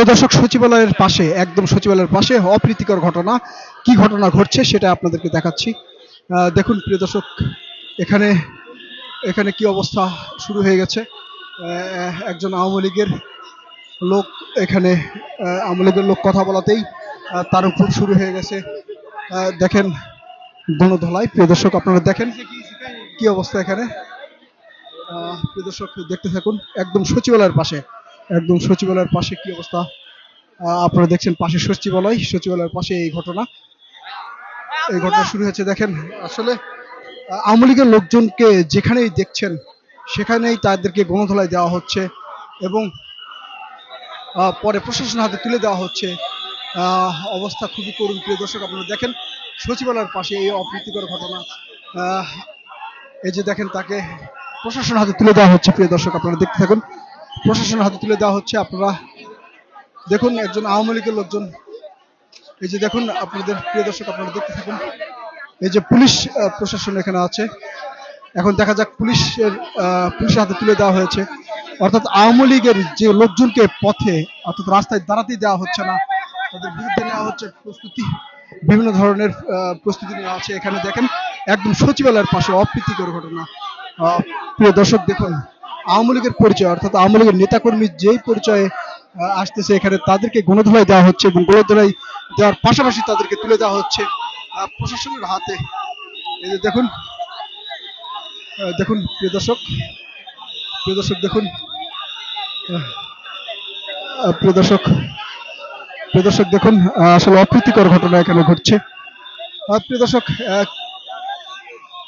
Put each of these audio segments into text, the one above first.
তো দর্শক সচিবালয়ের পাশে, একদম সচিবালয়ের পাশে, অপ্রীতিকর ঘটনা। কি ঘটনা ঘটছে সেটা আপনাদেরকে দেখাচ্ছি। দেখুন প্রিয় দর্শক, এখানে এখানে কি অবস্থা শুরু হয়ে গেছে? একজন আওয়ামী লীগের লোক এখানে আওয়ামী লীগের লোক কথা বলাতেই তার উপর শুরু হয়ে গেছে। দেখেন গণধলাই। প্রিয় দর্শক, আপনারা দেখেন কি অবস্থা এখানে। প্রিয় দর্শক, দেখতে থাকুন। একদম সচিবালয়ের পাশে। একদম সচিবালয়ের পাশে কি অবস্থা? আপনারা দেখছেন পাশে সচিবালয়, সচিবালয়ের পাশে এই ঘটনা। এই ঘটনা শুরু হয়েছে, দেখেন, আসলে আওয়ামী লীগের লোকজনকে যেখানেই দেখছেন, সেখানেই তাদেরকে গণধোলাই দেওয়া হচ্ছে এবং পরে প্রশাসনের হাতে তুলে দেওয়া হচ্ছে। অবস্থা খুবই করুণ। প্রিয় দর্শক, আপনারা দেখেন, সচিবালয়ের পাশে এই অপ্রীতিকর ঘটনা। এই যে দেখেন তাকে প্রশাসনের হাতে তুলে দেওয়া হচ্ছে। প্রিয় দর্শক, আপনারা দেখতে থাকুন। প্রশাসনের হাতে তুলে দেওয়া হচ্ছে আপনারা। দেখুন, একজন আওয়ামী লীগের লোকজন। এই যে দেখুন, আপনাদের প্রিয় দর্শক, আপনারা দেখতে থাকুন। এই যে পুলিশ প্রশাসন এখানে আছে। এখন দেখা যাক পুলিশের পুলিশের হাতে তুলে দেওয়া হয়েছে। অর্থাৎ আওয়ামী লীগের যে লোকজনকে পথে, অর্থাৎ রাস্তায় দাঁড়াতেই দেওয়া হচ্ছে না, তাদের বিরুদ্ধে নেওয়া হচ্ছে প্রস্তুতি। বিভিন্ন ধরনের প্রস্তুতি নেওয়া আছে। এখানে দেখেন, একদম সচিবালয়ের পাশে অপ্রীতিকর ঘটনা। প্রিয় দর্শক, দেখুন। আওয়ামী লীগের পরিচয়, অর্থাৎ আওয়ামী লীগের নেতাকর্মী যেই পরিচয়ে আসতেছে, এখানে তাদেরকে গণধোলাই দেওয়া হচ্ছে এবং গণধোলাই দেওয়ার পাশাপাশি তাদেরকে তুলে দেওয়া হচ্ছে প্রশাসনের হাতে। এই যে দেখুন দেখুন, প্রিয় দর্শক প্রিয় দর্শক, দেখুন প্রিয় দর্শক প্রিয় দর্শক, দেখুন আসলে অপ্রীতিকর ঘটনা এখানে ঘটছে। প্রিয় দর্শক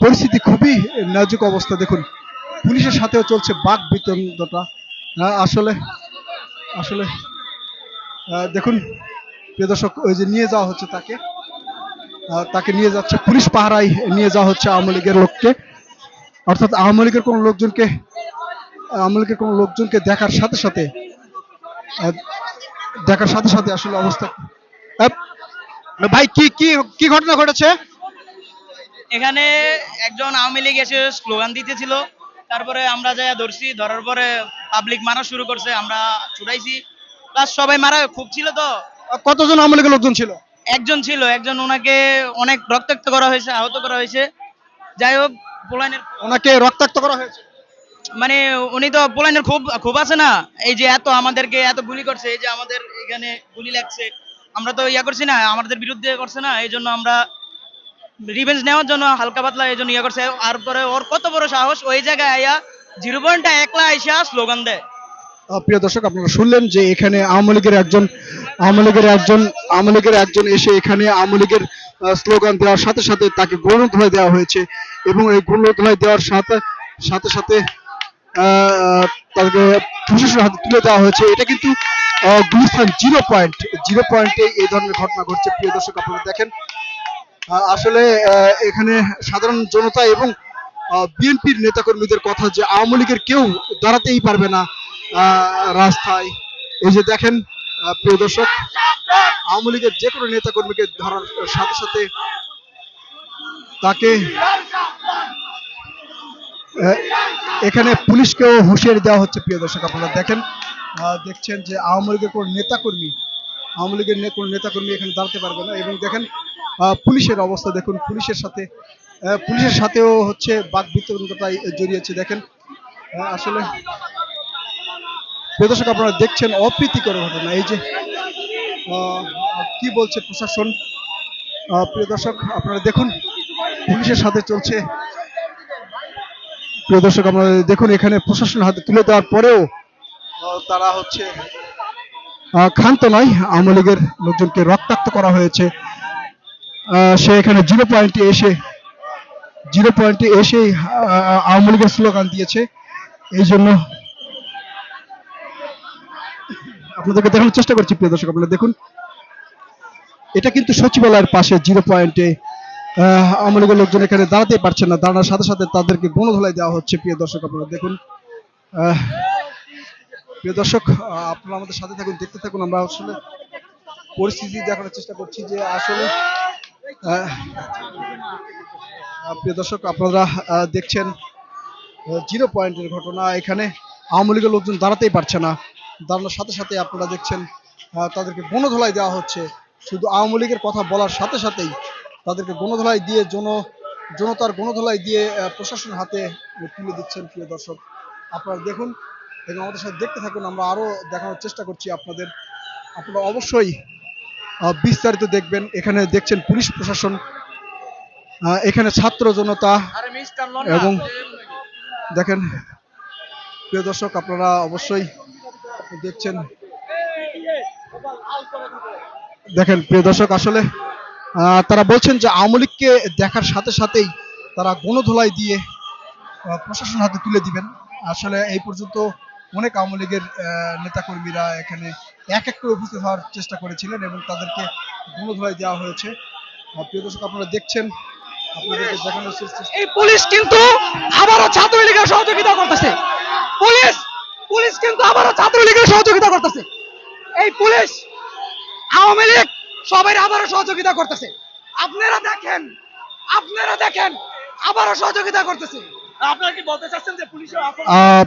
পরিস্থিতি খুবই নাজুক অবস্থা, দেখুন। পুলিশের সাথেও চলছে বাক আহ, আসলে আসলে দেখুন প্রিয় দর্শক ওই যে নিয়ে যাওয়া হচ্ছে তাকে তাকে নিয়ে যাচ্ছে পুলিশ পাহারায় নিয়ে যাওয়া হচ্ছে আওয়ামী লীগের লোককে। অর্থাৎ আওয়ামী লীগের কোনো লোকজনকে আওয়ামী লীগের কোনো লোকজনকে দেখার সাথে সাথে দেখার সাথে সাথে আসলে অবস্থা ভাই কি কি কি ঘটনা ঘটেছে? এখানে একজন আওয়ামী লীগ এসে স্লোগান দিতেছিল তারপরে আমরা যাই ধরছি ধরার পরে পাবলিক মারা শুরু করছে আমরা ছুটাইছি। প্লাস সবাই মারা খুব ছিল তো। কতজন আওয়ামী লীগের লোকজন ছিল? একজন ছিল একজন ওনাকে অনেক রক্তাক্ত করা হয়েছে আহত করা হয়েছে। যাই হোক পোলাইনের ওনাকে রক্তাক্ত করা হয়েছে? মানে উনি তো পোলাইনের খুব খুব আছে না? এই যে এত আমাদেরকে এত গুলি করছে এই যে আমাদের এখানে গুলি লাগছে। আমরা তো ইয়া করছি না আমাদের বিরুদ্ধে করছে না এই জন্য আমরা রিভেঞ্জ নেওয়ার জন্য হালকা পাতলা এই জন্য ইয়া করছে। আর পরে ওর কত বড় সাহস, ওই জায়গায় আইয়া জিরো পয়েন্টটা একলা আইসা স্লোগান দেয়। প্রিয় দর্শক, আপনারা শুনলেন যে এখানে আওয়ামী লীগের একজন, আওয়ামী লীগের একজন, আওয়ামী লীগের একজন এসে এখানে আওয়ামী লীগের স্লোগান দেওয়ার সাথে সাথে তাকে গণধোলাই দেওয়া হয়েছে এবং এই গণধোলাই দেওয়ার সাথে সাথে সাথে তাকে প্রশাসনের হাতে তুলে দেওয়া হয়েছে। এটা কিন্তু গুলিস্তান জিরো পয়েন্ট, জিরো পয়েন্টে এই ধরনের ঘটনা ঘটছে। প্রিয় দর্শক, আপনারা দেখেন আসলে এখানে সাধারণ জনতা এবং বিএনপির নেতাকর্মীদের কথা যে আওয়ামী লীগের কেউ দাঁড়াতেই পারবে না রাস্তায়। এই যে দেখেন প্রিয় দর্শক, আওয়ামী লীগের যে কোনো নেতাকর্মীকে ধরার সাথে সাথে তাকে এখানে পুলিশকেও হুঁশিয়ারি দেওয়া হচ্ছে, প্রিয় দর্শক, আপনারা দেখেন দেখছেন যে আওয়ামী লীগের কোনো নেতাকর্মী, আওয়ামী লীগের কোনো নেতাকর্মী এখানে দাঁড়াতে পারবে না। এবং দেখেন পুলিশের অবস্থা দেখুন, পুলিশের সাথে পুলিশের সাথেও হচ্ছে বাক বিতরণটাই জড়িয়েছে। দেখেন আসলে প্রিয় দর্শক আপনারা দেখছেন অপ্রীতিকর ঘটনা। এই যে কি বলছে প্রশাসন? প্রিয় দর্শক, আপনারা দেখুন, পুলিশের সাথে চলছে। প্রিয় দর্শক, আপনারা দেখুন, এখানে প্রশাসনের হাতে তুলে দেওয়ার পরেও তারা হচ্ছে ক্ষান্ত নয়। আওয়ামী লীগের লোকজনকে রক্তাক্ত করা হয়েছে। সে এখানে জিরো পয়েন্টে এসে, জিরো পয়েন্টে এসে আওয়ামী লীগের স্লোগান দিয়েছে। এই জন্য আপনাদেরকে দেখানোর চেষ্টা করছি, প্রিয় দর্শক, আপনারা দেখুন। এটা কিন্তু সচিবালয়ের পাশে জিরো পয়েন্টে আওয়ামী লীগের লোকজন এখানে দাঁড়াতেই পারছেন না। দাঁড়ানোর সাথে সাথে তাদেরকে গণধোলাই দেওয়া হচ্ছে, প্রিয় দর্শক, আপনারা দেখুন। প্রিয় দর্শক আপনারা আমাদের সাথে থাকুন, দেখতে থাকুন। আমরা আসলে পরিস্থিতি দেখানোর চেষ্টা করছি যে আসলে প্রিয় দর্শক, আপনারা দেখছেন জিরো পয়েন্টের ঘটনা। এখানে আওয়ামী লীগের লোকজন দাঁড়াতেই পারছে না। দাঁড়ানোর সাথে সাথে আপনারা দেখছেন তাদেরকে গণধোলাই দেওয়া হচ্ছে। শুধু আওয়ামী লীগের কথা বলার সাথে সাথেই তাদেরকে গণধোলাই দিয়ে জন, জনতার গণধোলাই দিয়ে প্রশাসন হাতে তুলে দিচ্ছেন, প্রিয় দর্শক। আপনারা দেখুন এবং আমাদের সাথে দেখতে থাকুন। আমরা আরও দেখানোর চেষ্টা করছি আপনাদের। আপনারা অবশ্যই বিস্তারিত দেখবেন। এখানে দেখছেন পুলিশ প্রশাসন এখানে ছাত্র জনতা এবং দেখেন, প্রিয় দর্শক, আপনারা অবশ্যই দেখছেন। দেখেন, প্রিয় দর্শক, আসলে তারা বলছেন যে আওয়ামী লীগকে দেখার সাথে সাথেই তারা গণধোলাই দিয়ে প্রশাসন হাতে তুলে দিবেন। আসলে এই পর্যন্ত অনেক আওয়ামী লীগের নেতাকর্মীরা এখানে এক এক করে উপস্থিত হওয়ার চেষ্টা করেছিলেন এবং তাদেরকে গণধোলাই দেওয়া হয়েছে। প্রিয় দর্শক, আপনারা দেখছেন এই পুলিশ কিন্তু আবারও ছাত্রলীগের সহযোগিতা করতেছে। পুলিশ পুলিশ কিন্তু আবারও ছাত্রলীগের সহযোগিতা করতেছে। এই পুলিশ, আওয়ামী লীগ সবাই আবারও সহযোগিতা করতেছে। আপনারা দেখেন আপনারা দেখেন, আবারও সহযোগিতা করতেছে।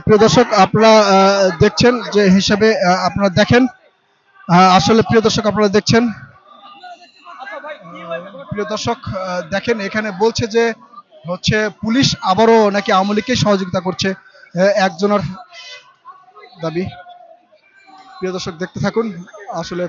প্রিয় দর্শক আপনারা দেখছেন যে হিসাবে আপনারা দেখেন। আসলে প্রিয় দর্শক আপনারা দেখছেন। প্রিয় দর্শক দেখেন এখানে বলছে যে হচ্ছে পুলিশ আবারও নাকি আওয়ামী লীগকে সহযোগিতা করছে। একজনের দাবি। প্রিয় দর্শক দেখতে থাকুন। আসলে